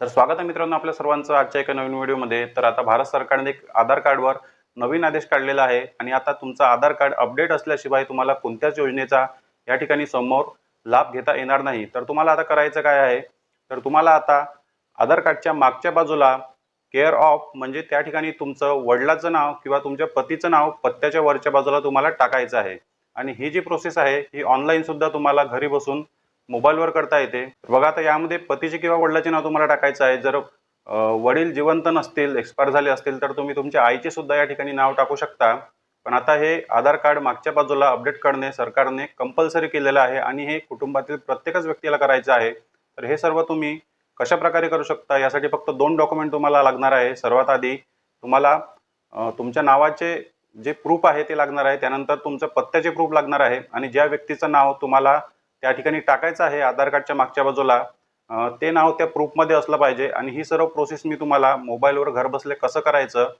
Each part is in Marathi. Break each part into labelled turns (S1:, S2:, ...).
S1: तर स्वागत आहे मित्रांनो आपल्या सर्वांचं आजच्या एका नवीन व्हिडिओमध्ये. तर आता भारत सरकारने एक आधार कार्डवर नवीन आदेश काढलेला आहे आणि आता तुमचं आधार कार्ड अपडेट असल्याशिवाय तुम्हाला कोणत्याच योजनेचा या ठिकाणी समोर लाभ घेता येणार नाही. तर तुम्हाला आता करायचं काय आहे? तर तुम्हाला आता आधार कार्डच्या मागच्या बाजूला केअर ऑफ म्हणजे त्या ठिकाणी तुमचं वडिलाचं नाव किंवा तुमच्या पतीचं नाव पत्त्याच्या वरच्या बाजूला तुम्हाला टाकायचं आहे. आणि ही जी प्रोसेस आहे ही ऑनलाईन सुद्धा तुम्हाला घरी बसून मोबाईलवर करता येते. बघा आता यामध्ये पतीचे किंवा वडिलाचे नाव तुम्हाला टाकायचं आहे. जर वडील जिवंत नसतील एक्सपायर झाले असतील तर तुम्ही तुमच्या आईचे सुद्धा या ठिकाणी नाव टाकू शकता. पण आता हे आधार कार्ड मागच्या बाजूला अपडेट करणे सरकारने कंपल्सरी केलेलं आहे आणि हे कुटुंबातील प्रत्येकच व्यक्तीला करायचं आहे. तर हे सर्व तुम्ही कशा प्रकारे करू शकता? यासाठी फक्त दोन डॉक्युमेंट तुम्हाला लागणार आहे. सर्वात आधी तुम्हाला तुमच्या नावाचे जे प्रूफ आहे ते लागणार आहे. त्यानंतर तुमचं पत्त्याचे प्रूफ लागणार आहे. आणि ज्या व्यक्तीचं नाव तुम्हाला त्या ठिकाणी टाकायचं आहे. आधार कार्डच्या मागच्या बाजूला ते नाव त्या प्रूफमध्ये असलं पाहिजे. आणि ही सर्व प्रोसेस मी तुम्हाला मोबाईलवर घरबसले कसं करायचं?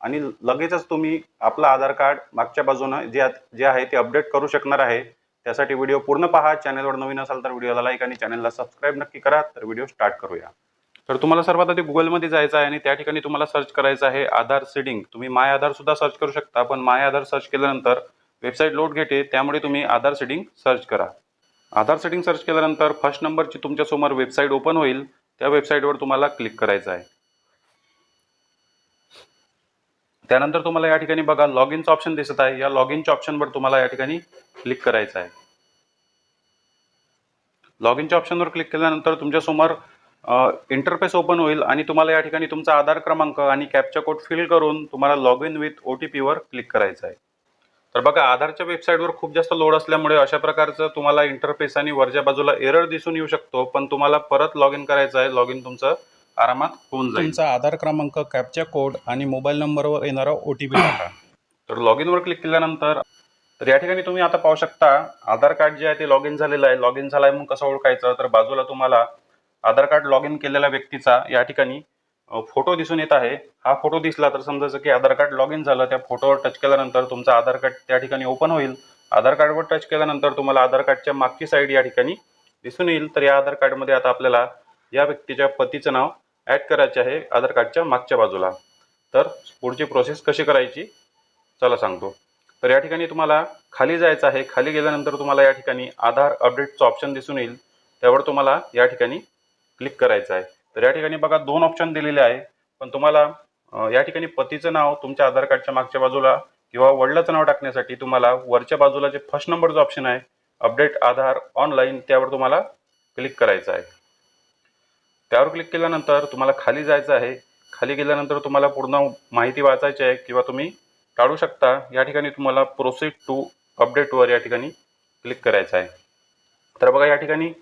S1: आणि लगेचच तुम्ही आपलं आधार कार्ड मागच्या बाजूनं जे जे आहे ते अपडेट करू शकणार आहे. त्यासाठी व्हिडिओ पूर्ण पहा. चॅनलवर नवीन असाल तर व्हिडिओला लाईक आणि चॅनलला सबस्क्राईब नक्की करा. तर व्हिडिओ स्टार्ट करूया. तर तुम्हाला सर्वात आधी गुगलमध्ये जायचं आहे आणि त्या ठिकाणी तुम्हाला सर्च करायचं आहे आधार सीडिंग तुम्ही माय आधार सुद्धा सर्च करू शकता. पण माय आधार सर्च केल्यानंतर वेबसाईट लोड घेते. त्यामुळे तुम्ही आधार सेटिंग सर्च करा. आधार सेटिंग सर्च केल्यानंतर फर्स्ट नंबरची तुमच्यासमोर वेबसाईट ओपन होईल. त्या वेबसाईटवर तुम्हाला क्लिक करायचं आहे. त्यानंतर तुम्हाला या ठिकाणी बघा लॉग इनचं ऑप्शन दिसत आहे. या लॉग इनच्या ऑप्शनवर तुम्हाला या ठिकाणी क्लिक करायचं आहे. लॉग इनच्या ऑप्शनवर क्लिक केल्यानंतर तुमच्यासमोर इंटरफेस ओपन होईल आणि तुम्हाला या ठिकाणी तुमचा आधार क्रमांक आणि कॅपचा कोड फिल करून तुम्हाला log in with O T पीवर क्लिक करायचं आहे. तर बघा आधारच्या वेबसाईटवर खूप जास्त लोड असल्यामुळे अशा प्रकारचं तुम्हाला इंटरफेस आणि वरच्या बाजूला एरर दिसून येऊ शकतो पण तुम्हाला परत लॉग इन करायचं आहे लॉग इन तुमचं आरामात होऊन जाईल.
S2: तुमचा आधार क्रमांक कॅपचा कोड आणि मोबाईल नंबरवर येणारा ओ टी पी टाका.
S1: तर लॉग इनवर क्लिक केल्यानंतर तर या ठिकाणी तुम्ही आता पाहू शकता आधार कार्ड जे आहे ते लॉग इन झालेलं आहे. लॉग इन झालं आहे म्हणून कसं ओळखायचं? तर बाजूला तुम्हाला आधार कार्ड लॉग इन केलेल्या व्यक्तीचा या ठिकाणी फोटो दिसून येत आहे. हा फोटो दिसला तर समजायचं की आधार कार्ड लॉग इन झालं. त्या फोटोवर टच केल्यानंतर तुमचं आधार कार्ड त्या ठिकाणी ओपन होईल. आधार कार्डवर टच केल्यानंतर तुम्हाला आधार कार्डच्या मागची साईड या ठिकाणी दिसून येईल. तर या आधार कार्डमध्ये आता आपल्याला या व्यक्तीच्या पतीचं नाव ॲड करायचे आहे आधार कार्डच्या मागच्या बाजूला. तर पुढची प्रोसेस कशी करायची? चला सांगतो. तर या ठिकाणी तुम्हाला खाली जायचं आहे. खाली गेल्यानंतर तुम्हाला या ठिकाणी आधार अपडेटचं ऑप्शन दिसून येईल. त्यावर तुम्हाला या ठिकाणी क्लिक करायचं आहे. तर या ठिकाणी बघा दोन ऑप्शन दिलेले आहे. पण तुम्हाला या ठिकाणी पतीचं नाव तुमच्या आधार कार्डच्या मागच्या बाजूला किंवा वडिलाचं नाव टाकण्यासाठी तुम्हाला वरच्या बाजूला जे फर्स्ट नंबरचं ऑप्शन आहे अपडेट आधार ऑनलाईन त्यावर तुम्हाला क्लिक करायचं आहे. त्यावर क्लिक केल्यानंतर तुम्हाला खाली जायचं आहे. खाली गेल्यानंतर तुम्हाला पूर्ण माहिती वाचायची आहे किंवा तुम्ही काढू शकता. या ठिकाणी तुम्हाला प्रोसीड टू अपडेटवर या ठिकाणी क्लिक करायचं आहे. तर बघा या ठिकाणी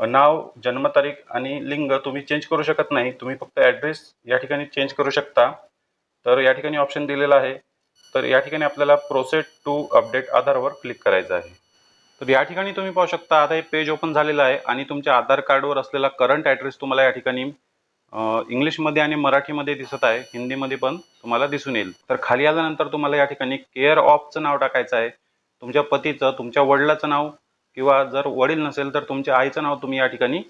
S1: नाव जन्मतारीख आणि लिंग तुम्ही चेंज करू शकत नाही. तुम्ही फक्त ॲड्रेस या ठिकाणी चेंज करू शकता. तर या ठिकाणी ऑप्शन दिलेला आहे. तर या ठिकाणी आपल्याला प्रोसेड टू अपडेट आधारवर क्लिक करायचं आहे. तर या ठिकाणी तुम्ही पाहू शकता आता हे पेज ओपन झालेलं आहे आणि तुमच्या आधार कार्डवर असलेला करंट ॲड्रेस तुम्हाला या ठिकाणी इंग्लिशमध्ये आणि मराठीमध्ये दिसत आहे. हिंदीमध्ये पण तुम्हाला दिसून येईल. तर खाली आल्यानंतर तुम्हाला या ठिकाणी केअर ऑफचं नाव टाकायचं आहे. तुमच्या पतीचं तुमच्या वडिलाचं नाव किंवा जर वडील नसेल तर तुमच्या आईचं नाव तुम्ही या ठिकाणी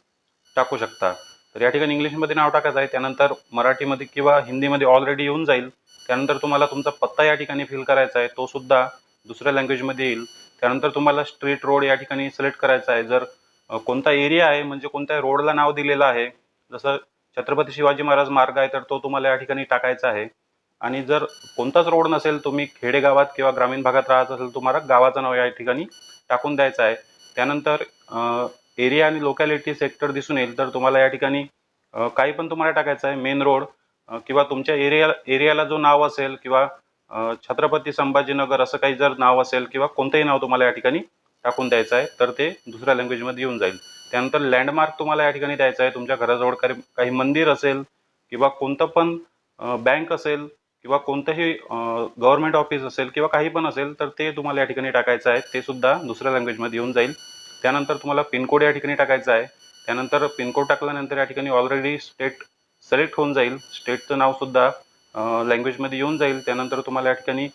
S1: टाकू शकता. तर या ठिकाणी इंग्लिशमध्ये नाव टाकायचं आहे. त्यानंतर मराठीमध्ये किंवा हिंदीमध्ये ऑलरेडी येऊन जाईल. त्यानंतर तुम्हाला तुमचा पत्ता या ठिकाणी फिल करायचा आहे. तो सुद्धा दुसऱ्या लँग्वेजमध्ये येईल. त्यानंतर तुम्हाला स्ट्रीट रोड या ठिकाणी सिलेक्ट करायचा आहे. जर कोणता एरिया आहे म्हणजे कोणत्या रोडला नाव दिलेलं आहे जसं छत्रपती शिवाजी महाराज मार्ग आहे तर तो तुम्हाला या ठिकाणी टाकायचा आहे. आणि जर कोणताच रोड नसेल तुम्ही खेडेगावात किंवा ग्रामीण भागात राहत असेल तुम्हाला गावाचं नाव या ठिकाणी टाकून द्यायचं आहे. त्यानंतर एरिया आणि लोकॅलिटी सेक्टर दिसून येईल. तर तुम्हाला या ठिकाणी काही पण तुम्हाला टाकायचं आहे. मेन रोड किंवा तुमच्या एरिया एरियाला जो नाव असेल किंवा छत्रपती संभाजीनगर असं काही जर नाव असेल किंवा कोणतंही नाव तुम्हाला या ठिकाणी टाकून द्यायचं आहे तर ते दुसऱ्या लँग्वेजमध्ये येऊन जाईल. त्यानंतर लँडमार्क तुम्हाला या ठिकाणी द्यायचं आहे. तुमच्या घराजवळ काही काही मंदिर असेल किंवा कोणतं पण बँक असेल किंवा कोणतंही गव्हर्नमेंट ऑफिस असेल किंवा काही पण असेल तर ते तुम्हाला या ठिकाणी टाकायचं आहे. ते सुद्धा दुसऱ्या लँग्वेजमध्ये येऊन जाईल. त्यानंतर तुम्हाला पिनकोड या ठिकाणी टाकायचा आहे. त्यानंतर पिनकोड टाकल्यानंतर या ठिकाणी ऑलरेडी स्टेट सिलेक्ट होऊन जाईल. स्टेटचं नावसुद्धा लँग्वेजमध्ये येऊन जाईल. त्यानंतर तुम्हाला या ठिकाणी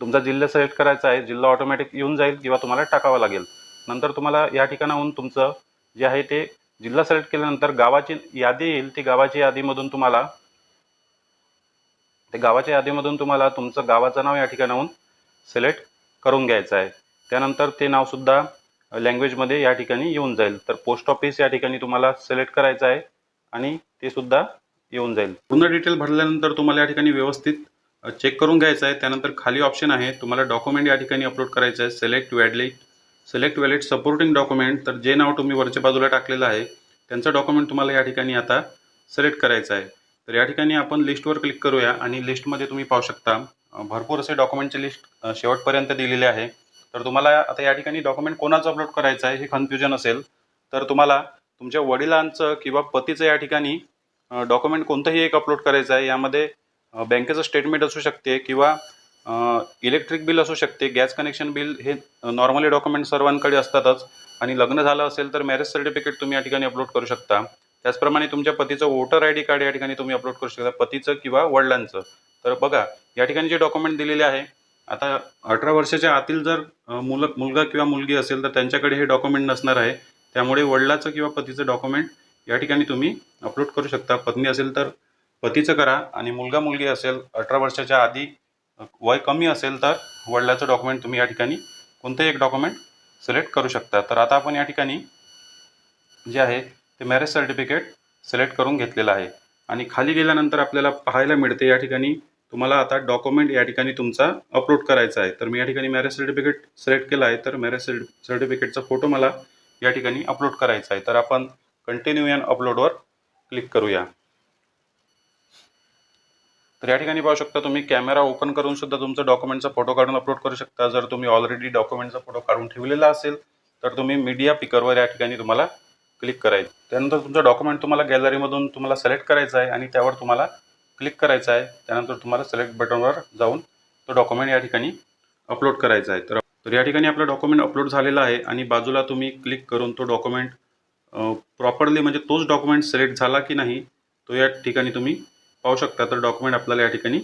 S1: तुमचा जिल्हा सिलेक्ट करायचा आहे. जिल्हा ऑटोमॅटिक येऊन जाईल किंवा तुम्हाला टाकावा लागेल. नंतर तुम्हाला या ठिकाणाहून तुमचं जे आहे ते जिल्हा सिलेक्ट केल्यानंतर गावाची यादी येईल. ती गावाची यादीमधून तुम्हाला ते गावाच्या यादीमधून तुम्हाला तुमचं गावाचं नाव या ठिकाणाहून सिलेक्ट करून घ्यायचं आहे. त्यानंतर ते नावसुद्धा लँग्वेजमध्ये या ठिकाणी येऊन जाईल. तर पोस्ट ऑफिस या ठिकाणी तुम्हाला सिलेक्ट करायचं आहे आणि ते सुद्धा येऊन जाईल. पूर्ण डिटेल भरल्यानंतर तुम्हाला या ठिकाणी व्यवस्थित चेक करून घ्यायचं आहे. त्यानंतर खाली ऑप्शन आहे तुम्हाला डॉक्युमेंट या ठिकाणी अपलोड करायचं आहे. Select wallet select wallet supporting document तर जे नाव तुम्ही वरच्या बाजूला टाकलेलं आहे त्यांचं डॉक्युमेंट तुम्हाला या ठिकाणी आता सिलेक्ट करायचं आहे. तर या ठिकाणी आपण लिस्टवर क्लिक करूया आणि लिस्टमध्ये तुम्ही पाहू शकता भरपूर असे डॉक्युमेंटचे लिस्ट शेवटपर्यंत दिलेले आहे. तर तुम्हाला आता या ठिकाणी डॉक्युमेंट कोणाचं अपलोड करायचं आहे हे कन्फ्युजन असेल. तर तुम्हाला तुमच्या वडिलांचं किंवा पतीचं या ठिकाणी डॉक्युमेंट कोणतंही एक अपलोड करायचं आहे. यामध्ये बँकेचं स्टेटमेंट असू शकते किंवा इलेक्ट्रिक बिल असू शकते गॅस कनेक्शन बिल हे नॉर्मली डॉक्युमेंट सर्वांकडे असतातच. आणि लग्न झालं असेल तर मॅरेज सर्टिफिकेट तुम्ही या ठिकाणी अपलोड करू शकता. त्याचप्रमाणे तुमच्या पतीचं वोटर आय डी कार्ड या ठिकाणी तुम्ही अपलोड करू शकता पतीचं किंवा वडिलांचं. तर बघा या ठिकाणी जे डॉक्युमेंट दिलेले आहे आता अठरा वर्षाच्या आतील जर मुलं मुलगा किंवा मुलगी असेल तर त्यांच्याकडे हे डॉक्युमेंट नसणार आहे. त्यामुळे वडिलाचं किंवा पतीचं डॉक्युमेंट या ठिकाणी तुम्ही अपलोड करू शकता. पत्नी असेल तर पतीचं करा आणि मुलगा मुलगी असेल अठरा वर्षाच्या आधी वय कमी असेल तर वडिलाचं डॉक्युमेंट तुम्ही या ठिकाणी कोणतंही एक डॉक्युमेंट सिलेक्ट करू शकता. तर आता आपण या ठिकाणी जे आहे ते मॅरेज सर्टिफिकेट सिलेक्ट करून घेतलेलं आहे. आणि खाली गेल्यानंतर आपल्याला पाहायला मिळते या ठिकाणी तुम्हाला आता डॉक्युमेंट या ठिकाणी तुमचा अपलोड करायचा आहे. तर मी या ठिकाणी मॅरेज सर्टिफिकेट सिलेक्ट केलं आहे. तर मॅरेज सर्टिफिकेटचा फोटो मला या ठिकाणी अपलोड करायचा आहे. तर आपण कंटिन्यू अँड अपलोडवर क्लिक करूया. तर या ठिकाणी पाहू शकता तुम्ही कॅमेरा ओपन करून सुद्धा तुमचा डॉक्युमेंटचा फोटो काढून अपलोड करू शकता. जर तुम्ही ऑलरेडी डॉक्युमेंटचा फोटो काढून ठेवलेला असेल तर तुम्ही मीडिया पिकरवर या ठिकाणी तुम्हाला क्लिक करायचं. त्यानंतर तुमचं डॉक्युमेंट तुम्हाला गॅलरीमधून तुम्हाला सिलेक्ट करायचं आहे आणि त्यावर तुम्हाला क्लिक करायचं आहे. त्यानंतर तुम्हाला सिलेक्ट बटनवर जाऊन तो डॉक्युमेंट या ठिकाणी अपलोड करायचा आहे. तर तर या ठिकाणी आपलं डॉक्युमेंट अपलोड झालेलं आहे आणि बाजूला तुम्ही क्लिक करून तो डॉक्युमेंट प्रॉपरली म्हणजे तोच डॉक्युमेंट सिलेक्ट झाला की नाही तो या ठिकाणी तुम्ही पाहू शकता. तर डॉक्युमेंट आपल्याला या ठिकाणी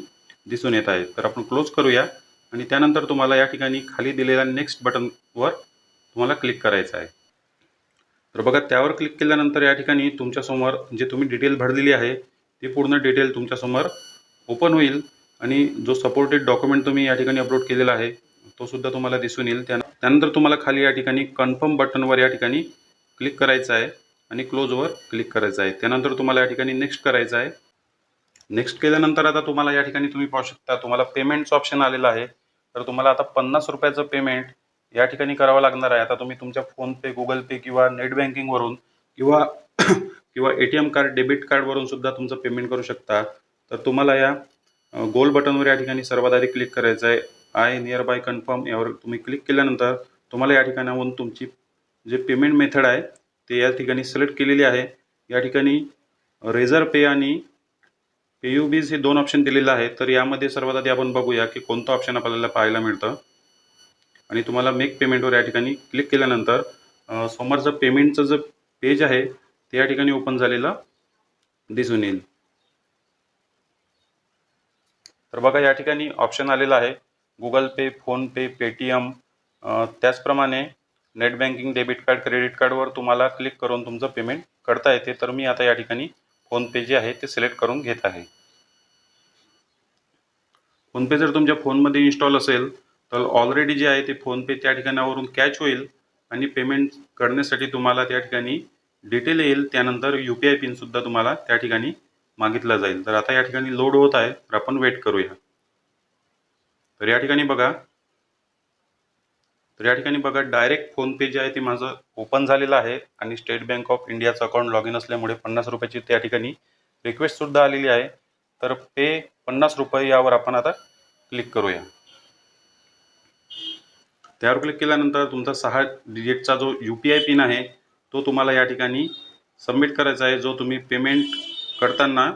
S1: दिसून येत आहे. तर आपण क्लोज करूया आणि त्यानंतर तुम्हाला या ठिकाणी खाली दिलेल्या नेक्स्ट बटनवर तुम्हाला क्लिक करायचं आहे. तर बघा त्यावर क्लिक केल्यानंतर या ठिकाणी तुमच्यासमोर जे तुम्ही डिटेल भरलेली आहे ती पूर्ण डिटेल तुमच्यासमोर ओपन होईल. आणि जो सपोर्टेड डॉक्युमेंट तुम्ही या ठिकाणी अपलोड केलेला आहे तो सुद्धा तुम्हाला दिसून येईल. त्यान त्यानंतर तुम्हाला खाली या ठिकाणी कन्फर्म बटनवर या ठिकाणी क्लिक करायचं आहे आणि क्लोजवर क्लिक करायचं आहे. त्यानंतर तुम्हाला या ठिकाणी नेक्स्ट करायचं आहे. नेक्स्ट केल्यानंतर आता तुम्हाला या ठिकाणी तुम्ही पाहू शकता तुम्हाला पेमेंटचं ऑप्शन आलेलं आहे. तर तुम्हाला आता पन्नास रुपयाचं पेमेंट या ठिकाणी करावं लागणार आहे. आता तुम्ही तुमच्या फोनपे गुगल पे किंवा नेट बँकिंगवरून किंवा किंवा A T M card debit कार्डवरून सुद्धा तुमचं पेमेंट करू शकता. तर तुम्हाला या गोल बटनवर या ठिकाणी सर्वात आधी क्लिक करायचं आहे. आय नियर बाय कन्फर्म यावर तुम्ही क्लिक केल्यानंतर तुम्हाला या ठिकाणाहून तुमची जे पेमेंट मेथड आहे ते या ठिकाणी सिलेक्ट केलेली आहे. या ठिकाणी रेझर पे आणि पेयू बीज हे दोन ऑप्शन दिलेलं आहे. तर यामध्ये सर्वात आधी आपण बघूया की कोणतं ऑप्शन आपल्याला पाहायला मिळतं. आणि तुम्हाला मेक पेमेंटवर या ठिकाणी क्लिक केल्यानंतर समोरचं पेमेंटचं जे पेज आहे ते या ठिकाणी ओपन झालेलं दिसून येईल. तर बघा या ठिकाणी ऑप्शन आलेला आहे. गुगल पे फोनपे पेटीएम त्याचप्रमाणे net banking debit card credit कार्डवर तुम्हाला क्लिक करून तुमचं पेमेंट करता येते. तर मी आता या ठिकाणी फोनपे जे आहे ते सिलेक्ट करून घेत आहे. फोनपे जर तुमच्या फोनमध्ये इन्स्टॉल असेल तर ऑलरेडी जे आहे ते फोनपे त्या ठिकाणावरून कॅच होईल आणि पेमेंट करण्यासाठी तुम्हाला त्या ठिकाणी डिटेल येईल. त्यानंतर यू पी आय पिनसुद्धा तुम्हाला त्या ठिकाणी मागितला जाईल. तर आता या ठिकाणी लोड होत आहे. तर आपण वेट करूया. तर या ठिकाणी बघा. तर या ठिकाणी बघा डायरेक्ट फोनपे जे आहे ते माझं ओपन झालेलं आहे आणि स्टेट बँक ऑफ इंडियाचं अकाउंट लॉग इन असल्यामुळे पन्नास रुपयाची त्या ठिकाणी रिक्वेस्टसुद्धा आलेली आहे. तर पे पन्नास रुपये यावर आपण आता क्लिक करूया. त्यावर क्लिक केल्यानंतर तुमचा सहा डिजिटचा जो यू पी आय पिन आहे तो तुम्हाला या ठिकाणी सबमिट करायचा आहे जो तुम्ही पेमेंट करताना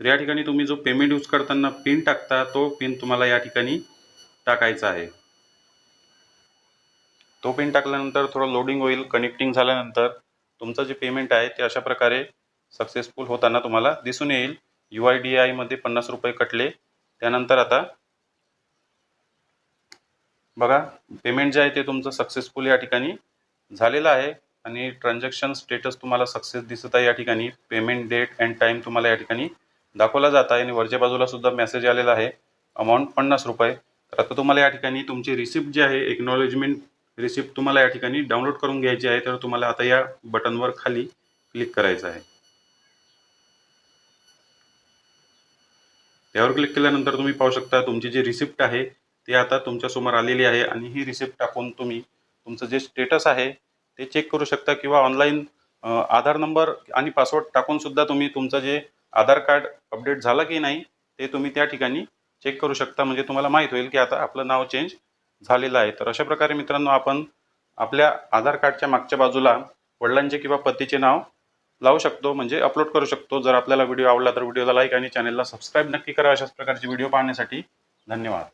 S1: तर या ठिकाणी तुम्ही जो पेमेंट यूज करताना पिन टाकता तो पिन तुम्हाला या ठिकाणी टाकायचा आहे. तो पिन टाकल्यानंतर थोडं लोडिंग होईल कनेक्टिंग झाल्यानंतर तुमचं जे पेमेंट आहे ते अशा प्रकारे सक्सेसफुल होताना तुम्हाला दिसून येईल. यू आय डी आयमध्ये पन्नास रुपये कटले त्यानंतर आता बघा पेमेंट जे आहे ते तुमचं सक्सेसफुल या ठिकाणी झालेलं आहे आणि ट्रान्झॅक्शन स्टेटस तुम्हाला सक्सेस दिसत आहे या ठिकाणी. पेमेंट डेट अँड टाईम तुम्हाला या ठिकाणी दाखवला जात आहे आणि वरच्या बाजूला सुद्धा मेसेज आलेला आहे. अमाऊंट पन्नास रुपये. तर आता तुम्हाला या ठिकाणी तुमची रिसिप्ट जी आहे एक्नॉलेजमेंट रिसिप्ट तुम्हाला या ठिकाणी डाउनलोड करून घ्यायची आहे. तर तुम्हाला आता या बटनवर खाली क्लिक करायचं आहे. त्यावर क्लिक केल्यानंतर तुम्ही पाहू शकता तुमची जी रिसिप्ट आहे ती आता तुमच्यासमोर आलेली आहे आणि ही रिसिप्ट टाकून तुम्ही तुमचं जे स्टेटस आहे ते चेक करू शकता किंवा ऑनलाईन आधार नंबर आणि पासवर्ड टाकून सुद्धा तुम्ही तुमचं जे आधार कार्ड अपडेट झालं की नाही ते तुम्ही त्या ठिकाणी चेक करू शकता. म्हणजे तुम्हाला माहीत होईल की आता आपलं नाव चेंज झालेलं आहे. तर अशा प्रकारे मित्रांनो आपण आपल्या आधार कार्डच्या मागच्या बाजूला वडिलांचे किंवा पतीचे नाव लावू शकतो. म्हणजे अपलोड करू शकतो. जर आपल्याला व्हिडिओ आवडला तर व्हिडिओला लाईक आणि चॅनलला सबस्क्राईब नक्की करा. अशाच प्रकारचे व्हिडिओ पाहण्यासाठी धन्यवाद.